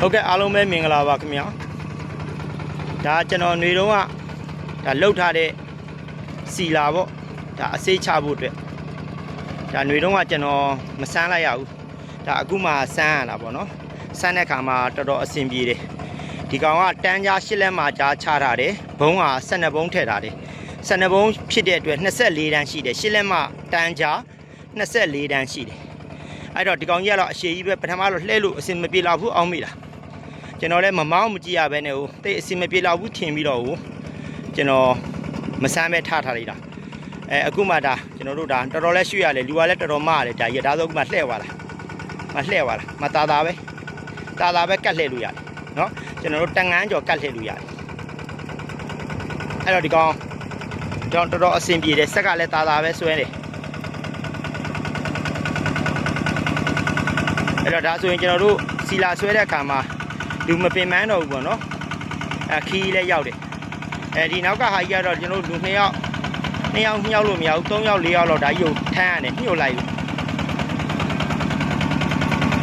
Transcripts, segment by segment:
ဟုတ်ကဲ့အားလုံးပဲမင်္ဂလာပါခင်ဗျာဒါကျွန်တော်ຫນွေတုံးကဒါလှုပ်ထားတဲ့စီလာပေါ့ဒါအစေးချဖို့အတွက်ဒါຫນွေတုံးကကျွန်တော်မစမ်းလိုက်ရဘူးဒါအခုမှစမ်းရတာပေါ့နော်စမ်းတဲ့ခါမှာတော်တော်အဆင်ပြေတယ်ဒီကောင်ကတန်းကြားရှစ်လက်မှာကြားချထားတယ်ဘုံက12ဘုံထည့်ထားတယ်12ဘုံဖြစ်တဲ့အတွက်24တန်းရှိတယ်ရှစ်လက်မှာတန်းကြား24တန်းရှိတယ်အဲ့တော့ဒီကောင်ကြီးကတော့အရှိကြီးပဲပထမတော့လှဲလို့အစင်မပြေတော့ဘူးအောင်းမိတာ ကျွန်တော်လည်းမမောင်းမကြည့်ရဘဲနဲ့ဟိုတိတ်အစင်မပြေတော့ဘူးထင်ပြီးတော့ဟိုကျွန်တော်မဆမ်းပဲထားထားလိုက်တာအဲအခုမှဒါကျွန်တော်တို့ဒါတော်တော်လေးရွှေ့ရတယ်လူကလည်းတော်တော်မရတယ်ဒါကြီးဒါဆိုအခုမှလှဲ့သွားတာမလှဲ့သွားတာမတာတာပဲတာတာပဲကတ်လှဲ့လို့ရတယ်နော်ကျွန်တော်တို့တန်ငန်းကျော်ကတ်လှဲ့လို့ရတယ်အဲ့တော့ဒီကောင်ကျွန်တော်တော်တော်အဆင်ပြေတယ်ဆက်ကလည်းတာတာပဲဆွဲတယ်အဲ့တော့ဒါဆိုရင်ကျွန်တော်တို့စီလာဆွဲတဲ့အခါမှာ လူမပင်ပန်းတော့ဘူးပေါ့နော်အခီးလည်းရောက်တယ်အဲဒီနောက်ကဟာကြီးကတော့ကျွန်တော်တို့လူ2ယောက်2ယောက်2ယောက်လို့မရဘူး3ယောက်4ယောက်လောက်ဒါကြီးကိုထမ်းရတယ်ညှို့လိုက်လို့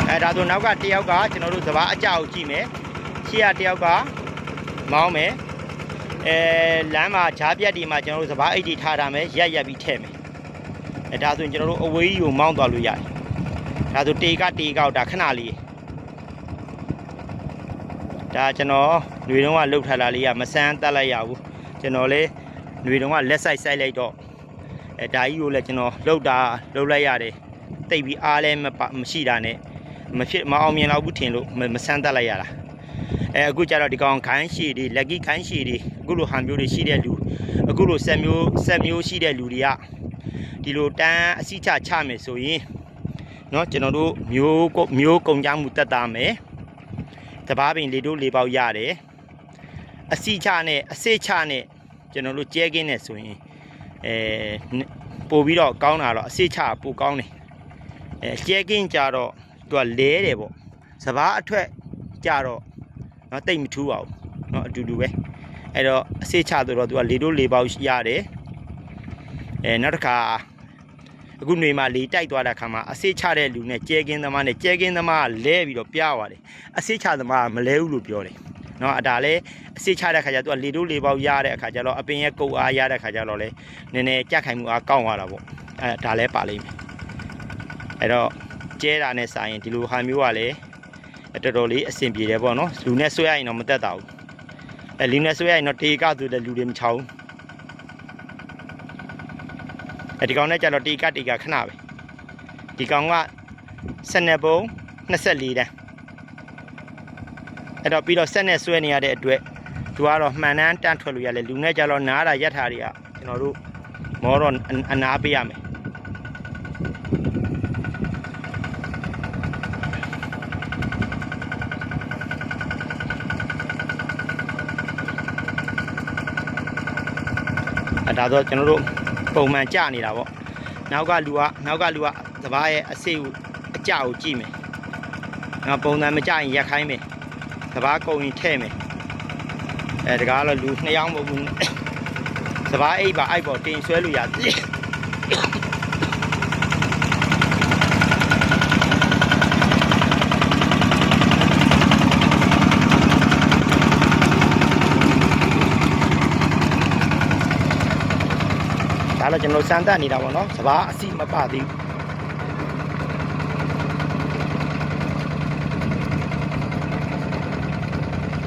အဲဒါဆိုနောက်ကတစ်ယောက်ကကျွန်တော်တို့စဘာအကြောက်ကြည့်မယ်ရှေ့ကတစ်ယောက်ကမောင်းမယ်အဲလမ်းမှာဂျားပြက်ဒီမှာကျွန်တော်တို့စဘာအိတ်တီထားတာမယ်ရက်ရက်ပြီးထည့်မယ်အဲဒါဆိုရင်ကျွန်တော်တို့အဝေးကြီးကိုမောင်းသွားလို့ရတယ်ဒါဆိုတေကတေကောက်ဒါခဏလေး ဒါကျွန်တော်ຫນွေတုံးကလှုပ်ထားတာလေးကမဆန်းတက်လိုက်ရဘူးကျွန်တော်လေຫນွေတုံးကလက်ဆိုင်ဆိုင်လိုက်တော့အဲဒါကြီးကိုလည်းကျွန်တော်လှုပ်တာလှုပ်လိုက်ရတယ်တိတ်ပြီးအားလည်းမပါမရှိတာနဲ့မဖြစ်မအောင်မြင်တော့ဘူးထင်လို့မမဆန်းတက်လိုက်ရတာအဲအခုကျတော့ဒီကောင်ခိုင်းရှည်တွေလက်ကီခိုင်းရှည်တွေအခုလိုဟန်မျိုးတွေရှိတဲ့လူအခုလိုဆက်မျိုးဆက်မျိုးရှိတဲ့လူတွေကဒီလိုတန်းအစိချချမယ်ဆိုရင် เนาะကျွန်တော်တို့မျိုးကုမျိုးကုံကြမှုတက်တာမယ် တပားပင်လေတို့လေပေါက်ရတယ်အစီချနဲ့အစိချနဲ့ကျွန်တော်တို့ကျဲကင်းနေဆိုရင်အဲပို့ပြီးတော့ကောင်းတာတော့အစိချပို့ကောင်းတယ်အဲကျဲကင်းကြတော့သူကလဲတယ်ပေါ့စပားအထွက်ကြတော့เนาะတိတ်မထူးပါဘူးเนาะအတူတူပဲအဲ့တော့အစိချဆိုတော့သူကလေတို့လေပေါက်ရတယ်အဲနောက်တစ်ခါ အခုနေမှာလေတိုက်သွားတဲ့ခါမှာအစိချတဲ့လူနဲ့ကျဲကင်းသမားနဲ့ကျဲကင်းသမားကလဲပြီးတော့ပြားသွားတယ်အစိချသမားကမလဲဘူးလို့ပြောတယ်နော်အဒါလဲအစိချတဲ့ခါကျတော့လေတိုးလေပေါက်ရတဲ့အခါကျတော့အပင်ရဲ့ကုတ်အားရတဲ့ခါကျတော့လဲနည်းနည်းကြက်ခိုင်မှုအားကောင်းသွားတာပေါ့အဲဒါလဲပါလိမ့်မယ်အဲ့တော့ကျဲတာနဲ့စာရင်ဒီလိုဟာမျိုးကလည်းတော်တော်လေးအဆင်ပြေတယ်ပေါ့နော်လူနဲ့ဆွဲရရင်တော့မသက်တာဘူးအဲလူနဲ့ဆွဲရရင်တော့တေကဆိုတဲ့လူတွေမချောင်း အဲဒီကောင်နဲ့ကျတော့တေကတေကခဏပဲဒီကောင်က12ပုံ24တန်းအဲ့တော့ပြီးတော့ဆက်နဲ့ဆွဲနေရတဲ့အတွက်သူကတော့မှန်တမ်းတန်းထွက်လို့ရတယ်လူနဲ့ကျတော့နားတာရက်ထားတွေကကျွန်တော်တို့မောတော့အနာပေးရမယ်အဲဒါဆိုကျွန်တော်တို့ ပုံမှန်ကြနေတာပေါ့နောက်ကလူကနောက်ကလူကသဘာရဲ့အစိတ်ကိုအကြကိုကြည့်မယ်ငါပုံစံမကြရင်ရက်ခိုင်းမယ်သဘာကုံရင်ထဲ့မယ်အဲတကားတော့လူနှစ်ယောက်မဟုတ်ဘူးသဘာအိတ်ပါအိုက်ပေါ်တင်ဆွဲလို့ရတယ် တော့ကျွန်တော်စမ်းသပ်နေတာပေါ့နော်စဘာအစီမပသေးဘူး